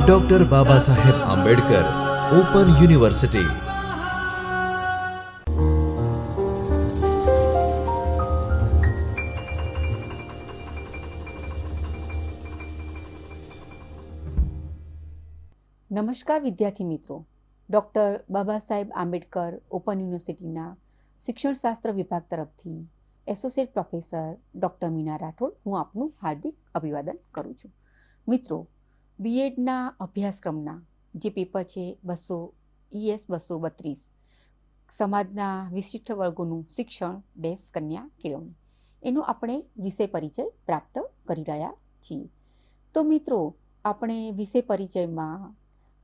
Doctor Baba Saheb Ambedkar open university નમસ્કાર વિદ્યાર્થી મિત્રો. ડૉક્ટર બાબા સાહેબ આંબેડકર ઓપન યુનિવર્સિટીના શિક્ષણશાસ્ત્ર વિભાગ તરફથી associate professor doctor Meena Rathod હું આપનું હાર્દિક અભિવાદન કરું છું. મિત્રો બીએડના અભ્યાસક્રમના જે પેપર છે બસો ઈએસ બસો બત્રીસ, સમાજના વિશિષ્ટ વર્ગોનું શિક્ષણ ડેશ કન્યા કેળવણી, એનો આપણે વિષય પરિચય પ્રાપ્ત કરી રહ્યા છીએ. તો મિત્રો, આપણે વિષય પરિચયમાં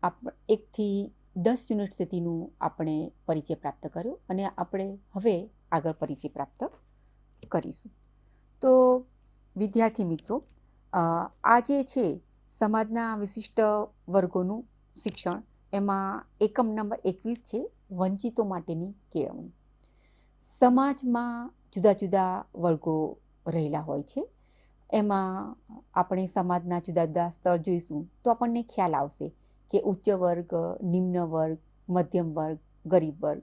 આપ, એકથી દસ યુનિટ સુધીનું આપણે પરિચય પ્રાપ્ત કર્યો અને આપણે હવે આગળ પરિચય પ્રાપ્ત કરીશું. તો વિદ્યાર્થી મિત્રો આ જે છે સમાજના વિશિષ્ટ વર્ગોનું શિક્ષણ, એમાં એકમ નંબર એકવીસ છે વંચિતો માટેની કેળવણી. સમાજમાં જુદા જુદા વર્ગો રહેલા હોય છે. એમાં આપણે સમાજના જુદા જુદા સ્તર જોઈશું તો આપણને ખ્યાલ આવશે કે ઉચ્ચ વર્ગ, નિમ્ન વર્ગ, મધ્યમ વર્ગ, ગરીબ વર્ગ.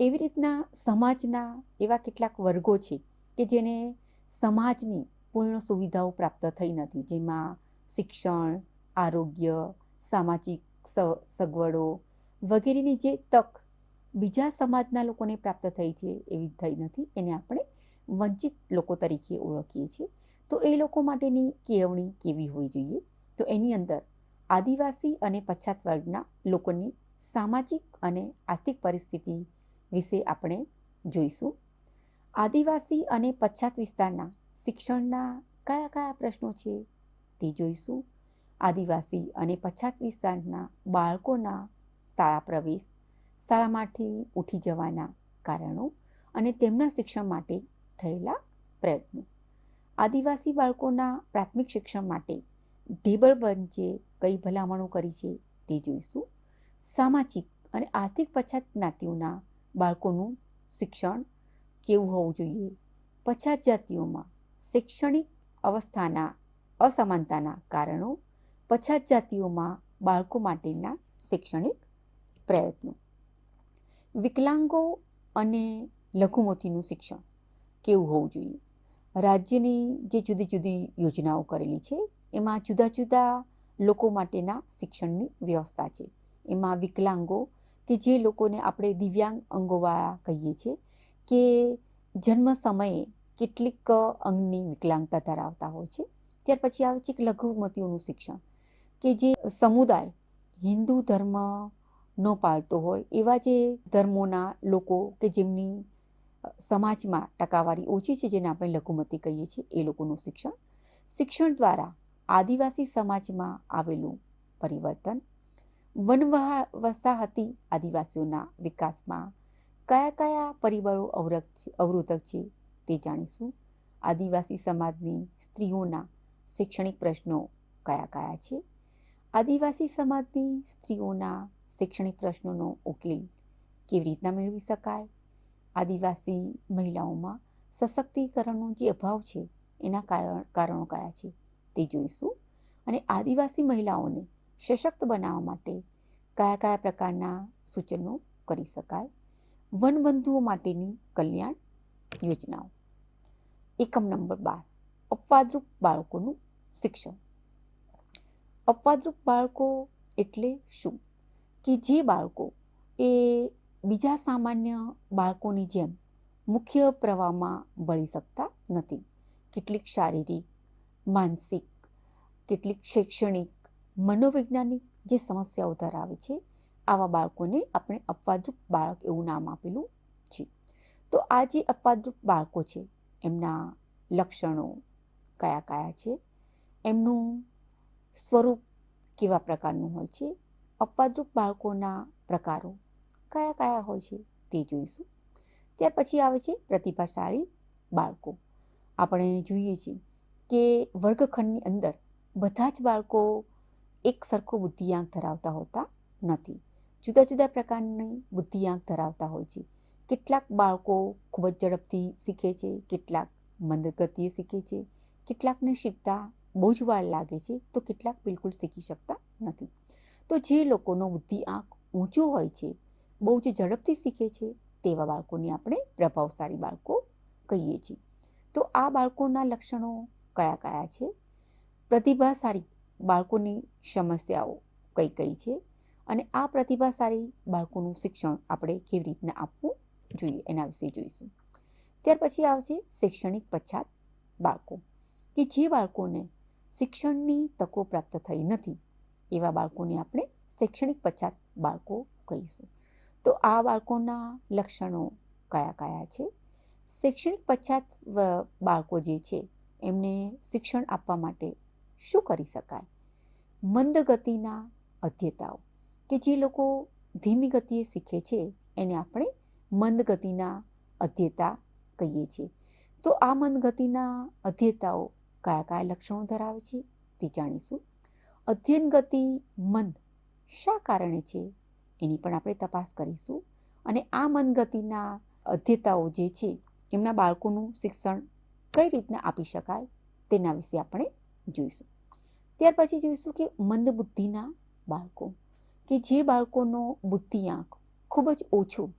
એવી રીતના સમાજના એવા કેટલાક વર્ગો છે કે જેને સમાજની પૂર્ણ સુવિધાઓ પ્રાપ્ત થઈ નથી, જેમાં શિક્ષણ, આરોગ્ય, સામાજિક સગવડો વગેરેની જે તક બીજા સમાજના લોકોને પ્રાપ્ત થઈ છે એવી થઈ નથી, એને આપણે વંચિત લોકો તરીકે ઓળખીએ છીએ. તો એ લોકો માટેની કેળવણી કેવી હોવી જોઈએ? તો એની અંદર આદિવાસી અને પછાત વર્ગના લોકોની સામાજિક અને આર્થિક પરિસ્થિતિ વિશે આપણે જોઈશું. આદિવાસી અને પછાત વિસ્તારના શિક્ષણના કયા કયા પ્રશ્નો છે તે જોઈશું. આદિવાસી અને પછાત વિસ્તારના બાળકોના શાળા પ્રવેશ, શાળામાંથી ઉઠી જવાના કારણો અને તેમના શિક્ષણ માટે થયેલા પ્રયત્નો. આદિવાસી બાળકોના પ્રાથમિક શિક્ષણ માટે ઢેબલ પંચે કઈ ભલામણો કરી છે તે જોઈશું. સામાજિક અને આર્થિક પછાત જ્ઞાતિઓના બાળકોનું શિક્ષણ કેવું હોવું જોઈએ? પછાત જાતિઓમાં શૈક્ષણિક અવસ્થાના અસમાનતાના કારણો પછાત જાતિઓમાં બાળકો માટેના શૈક્ષણિક પ્રયત્નો. વિકલાંગો અને લઘુમતીનું શિક્ષણ કેવું હોવું જોઈએ? રાજ્યની જે જુદી જુદી યોજનાઓ કરેલી છે, એમાં જુદા જુદા લોકો માટેના શિક્ષણની વ્યવસ્થા છે. એમાં વિકલાંગો કે જે લોકોને આપણે દિવ્યાંગ અંગોવાળા કહીએ છીએ કે જન્મ સમયે કેટલીક અંગની વિકલાંગતા ધરાવતા હોય છે. ત્યાર પછી આવે છે કે લઘુમતીઓનું શિક્ષણ. કે જે સમુદાય હિન્દુ ધર્મ ન પાળતો હોય, એવા જે ધર્મોના લોકો કે જેમની સમાજમાં ટકાવારી ઓછી છે, જેને આપણે લઘુમતી કહીએ છીએ, એ લોકોનું શિક્ષણ. શિક્ષણ દ્વારા આદિવાસી સમાજમાં આવેલું પરિવર્તન. વનવહા વસાહતી આદિવાસીઓના વિકાસમાં કયા કયા પરિબળો અવરક અવરોધક છે તે જાણીશું. આદિવાસી સમાજની સ્ત્રીઓના શૈક્ષણિક પ્રશ્નો કયા કયા છે? આદિવાસી સમાજની સ્ત્રીઓના શૈક્ષણિક પ્રશ્નોનો ઉકેલ કેવી રીતના મેળવી શકાય? આદિવાસી મહિલાઓમાં સશક્તિકરણનો જે અભાવ છે, એના કારણ કયા છે તે જોઈશું. અને આદિવાસી મહિલાઓને સશક્ત બનાવવા માટે કયા કયા પ્રકારના સૂચનો કરી શકાય? વનબંધુઓ માટેની કલ્યાણ યોજનાઓ. એકમ નંબર બાર, અપવાદરૂપ બાળકોનું શિક્ષણ. અપવાદરૂપ બાળકો એટલે શું? કે જે બાળકો એ બીજા સામાન્ય બાળકોની જેમ મુખ્ય પ્રવાહમાં ભળી શકતા નથી. કેટલીક શારીરિક, માનસિક, કેટલીક શૈક્ષણિક, મનોવૈજ્ઞાનિક જે સમસ્યાઓ ધરાવે છે, આવા બાળકોને આપણે અપવાદરૂપ બાળક એવું નામ આપેલું તો આ જે અપવાદરૂપ બાળકો છે, એમના લક્ષણો કયા કયા છે? એમનું સ્વરૂપ કેવા પ્રકારનું હોય છે? અપવાદરૂપ બાળકોના પ્રકારો કયા કયા હોય છે તે જોઈશું. ત્યાર પછી આવે છે પ્રતિભાશાળી બાળકો. આપણે જોઈએ છીએ કે વર્ગખંડની અંદર બધા જ બાળકો એક સરખો બુદ્ધિઆંક ધરાવતા હોતા નથી. જુદા જુદા પ્રકારની બુદ્ધિઆંક ધરાવતા હોય છે. કેટલાક બાળકો ખૂબ જ ઝડપથી શીખે છે, કેટલાક મંદ ગતિએ શીખે છે, કેટલાકને શીખતા બહુ જ વાર લાગે છે, તો કેટલાક બિલકુલ શીખી શકતા નથી. તો જે લોકોનો બુદ્ધિ આંક ઊંચો હોય છે, બહુ જ ઝડપથી શીખે છે, તેવા બાળકોને આપણે પ્રભાવશાળી બાળકો કહીએ છીએ. તો આ બાળકોના લક્ષણો કયા કયા છે? પ્રતિભાશાળી બાળકોની સમસ્યાઓ કઈ કઈ છે? અને આ પ્રતિભાશાળી બાળકોનું શિક્ષણ આપણે કેવી રીતના આપવું? જોઈએ, એના વિશે જોઈશું. ત્યાર પછી આવશે શૈક્ષણિક પછાત બાળકો, કે જે બાળકોને શિક્ષણની તકો પ્રાપ્ત થઈ નથી, એવા બાળકોને આપણે શૈક્ષણિક પછાત બાળકો કહીશું. તો આ બાળકોના લક્ષણો કયા કયા છે? શૈક્ષણિક પછાત બાળકો જે છે, એમને શિક્ષણ આપવા માટે શું કરી શકાય? મંદ ગતિના અધ્યતાઓ, કે જે લોકો ધીમી ગતિએ શીખે છે, એને આપણે મંદ ગતિના અધ્યતા કહીએ છીએ. તો આ મંદગતિના અધ્યતાઓ કયા કયા લક્ષણો ધરાવે છે તે જાણીશું. અધ્યયન ગતિ મંદ શા કારણે છે એની પણ આપણે તપાસ કરીશું. અને આ મંદગતિના અધ્યતાઓ જે છે એમના બાળકોનું શિક્ષણ કઈ રીતના આપી શકાય તેના વિશે આપણે જોઈશું. ત્યાર પછી જોઈશું કે મંદ બુદ્ધિના બાળકો કે જે બાળકોનો બુદ્ધિઆંક ખૂબ જ ઓછો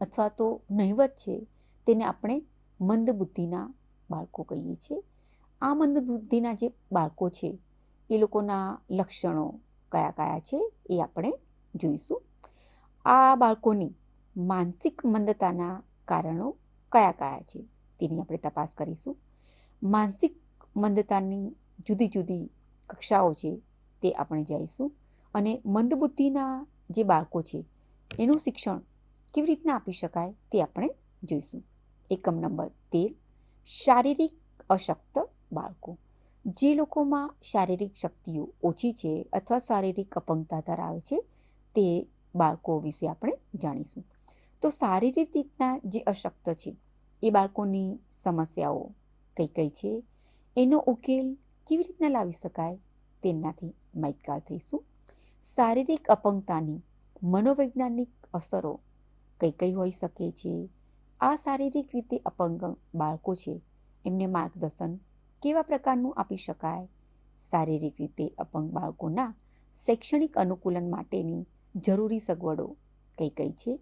અથવા તો નહિવત છે, તેને આપણે મંદબુદ્ધિના બાળકો કહીએ છીએ. આ મંદ બુદ્ધિના જે બાળકો છે, એ લોકોના લક્ષણો કયા કયા છે, એ આપણે જોઈશું. આ બાળકોની માનસિક મંદતાના કારણો કયા કયા છે, તેની આપણે તપાસ કરીશું. માનસિક મંદતાની જુદી જુદી કક્ષાઓ છે, તે આપણે જઈશું. અને મંદબુદ્ધિના જે બાળકો છે, એનું શિક્ષણ કેવી રીતના આપી શકાય તે આપણે જોઈશું. એકમ નંબર તેર, શારીરિક અશક્ત બાળકો. જે લોકોમાં શારીરિક શક્તિઓ ઓછી છે અથવા શારીરિક અપંગતા ધરાવે છે તે બાળકો વિશે આપણે જાણીશું. તો શારીરિક રીતના જે અશક્ત છે એ બાળકોની સમસ્યાઓ કઈ કઈ છે? એનો ઉકેલ કેવી રીતના લાવી શકાય? તેનાથી માહિતગાર થઈશું. શારીરિક અપંગતાની મનોવૈજ્ઞાનિક અસરો કઈ કઈ હોઈ શકે છે. આ શારીરિક રીતે અપંગ બાળકો છે. એમને માર્ગદર્શન કેવા પ્રકારનું આપી શકાય? શારીરિક રીતે અપંગ બાળકોના શૈક્ષણિક અનુકૂલન માટેની જરૂરી સગવડો કઈ કઈ છે?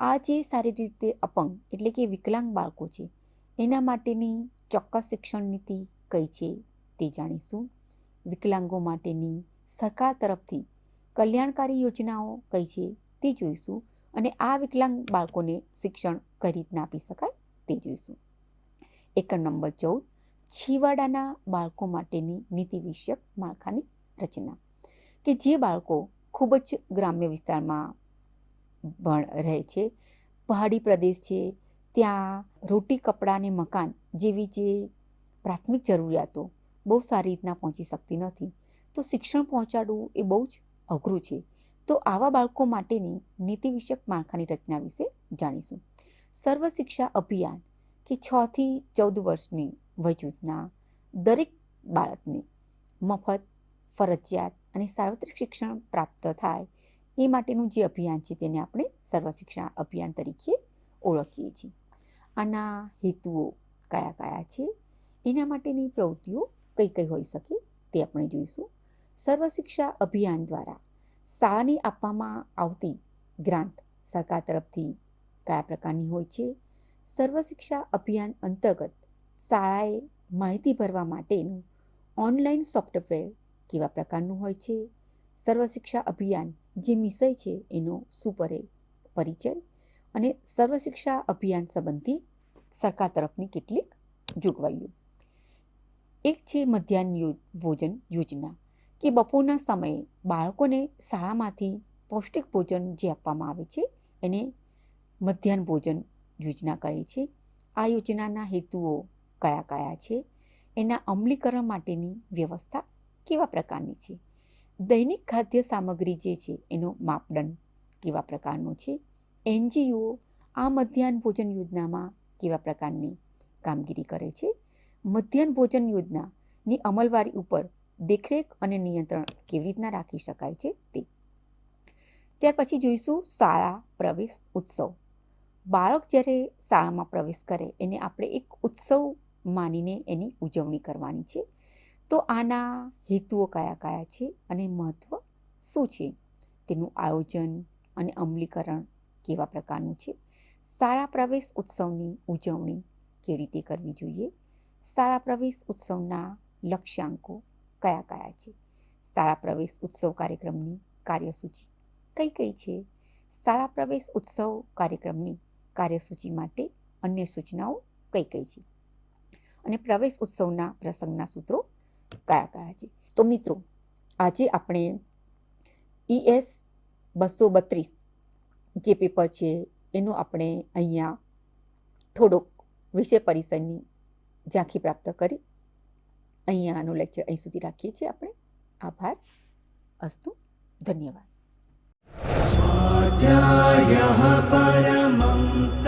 આ જે શારીરિક રીતે અપંગ એટલે કે વિકલાંગ બાળકો છે, એના માટેની ચોક્કસ શિક્ષણ નીતિ કઈ છે તે જાણીશું. વિકલાંગો માટેની સરકાર તરફથી કલ્યાણકારી યોજનાઓ કઈ છે તે જોઈશું. અને આ વિકલાંગ બાળકોને શિક્ષણ કઈ રીતના આપી શકાય તે જોઈશું. એકમ નંબર ચૌદ, છીવાડાના બાળકો માટેની નીતિ વિષયક માળખાની રચના. કે જે બાળકો ખૂબ જ ગ્રામ્ય વિસ્તારમાં ભણ રહે છે, પહાડી પ્રદેશ છે, ત્યાં રોટી, કપડાં અને મકાન જેવી જે પ્રાથમિક જરૂરિયાતો બહુ સારી રીતના પહોંચી શકતી નથી, તો શિક્ષણ પહોંચાડવું એ બહુ જ અઘરું છે. તો આવા બાળકો માટેની નીતિ વિષયક માળખાની રચના વિશે જાણીશું. સર્વ શિક્ષા અભિયાન કે છથી ચૌદ વર્ષની વયજૂથના દરેક બાળકને મફત, ફરજિયાત અને સાર્વત્રિક શિક્ષણ પ્રાપ્ત થાય એ માટેનું જે અભિયાન છે તેને આપણે સર્વ શિક્ષા અભિયાન તરીકે ઓળખીએ છીએ. આના હેતુઓ કયા કયા છે? એના માટેની પ્રવૃત્તિઓ કઈ કઈ હોઈ શકે તે આપણે જોઈશું. સર્વ શિક્ષા અભિયાન દ્વારા શાળાની આપવામાં આવતી ગ્રાન્ટ સરકાર તરફથી કયા પ્રકારની હોય છે? સર્વ શિક્ષા અભિયાન અંતર્ગત શાળાએ માહિતી ભરવા માટેનું ઓનલાઈન સોફ્ટવેર કેવા પ્રકારનું હોય છે? સર્વ શિક્ષા અભિયાન જે વિષય છે એનો સુપરે પરિચય? અને સર્વ શિક્ષા અભિયાન સંબંધી સરકાર તરફની કેટલીક જોગવાઈઓ? એક છે મધ્યાહન ભોજન યોજના. કે બપોરના સમયે બાળકોને શાળામાંથી પૌષ્ટિક ભોજન જે આપવામાં આવે છે, એને મધ્યાહન ભોજન યોજના કહે છે. આ યોજનાના હેતુઓ કયા કયા છે? એના અમલીકરણ માટેની વ્યવસ્થા કેવા પ્રકારની છે? દૈનિક ખાદ્ય સામગ્રી જે છે, એનો માપદંડ કેવા પ્રકારનો છે? એનજીઓ આ મધ્યાહન ભોજન યોજનામાં કેવા પ્રકારની કામગીરી કરે છે? મધ્યાહન ભોજન યોજનાની અમલવારી ઉપર દેખરેખ અને નિયંત્રણ કેવી રીતના રાખી શકાય છે તે. ત્યાર પછી જોઈશું શાળા પ્રવેશ ઉત્સવ. બાળક જ્યારે શાળામાં પ્રવેશ કરે એને આપણે એક ઉત્સવ માનીને એની ઉજવણી કરવાની છે. તો આના હેતુઓ કયા કયા છે અને મહત્ત્વ શું છે? તેનું આયોજન અને અમલીકરણ કેવા પ્રકારનું છે? શાળા પ્રવેશ ઉત્સવની ઉજવણી કેવી રીતે કરવી જોઈએ? શાળા પ્રવેશ ઉત્સવના લક્ષ્યાંકો કયા કયા છે? શાળા પ્રવેશ ઉત્સવ કાર્યક્રમની કાર્યસૂચિ. કઈ કઈ છે? શાળા પ્રવેશ ઉત્સવ કાર્યક્રમની કાર્યસૂચિ માટે અન્ય સૂચનાઓ કઈ કઈ છે? અને પ્રવેશ ઉત્સવના પ્રસંગના સૂત્રો કયા કયા છે? તો મિત્રો, આજે આપણે ઈએસ બસો બત્રીસ જે પેપર છે એનું આપણે અહીંયા થોડોક વિષય પરિસરની ઝાંખી પ્રાપ્ત કરી. અહીંયા આનું લેક્ચર અહીં સુધી રાખીએ છીએ આપણે. આભાર અસ્તુ ધન્યવાદ. સ્વાધ્યાય પરમમ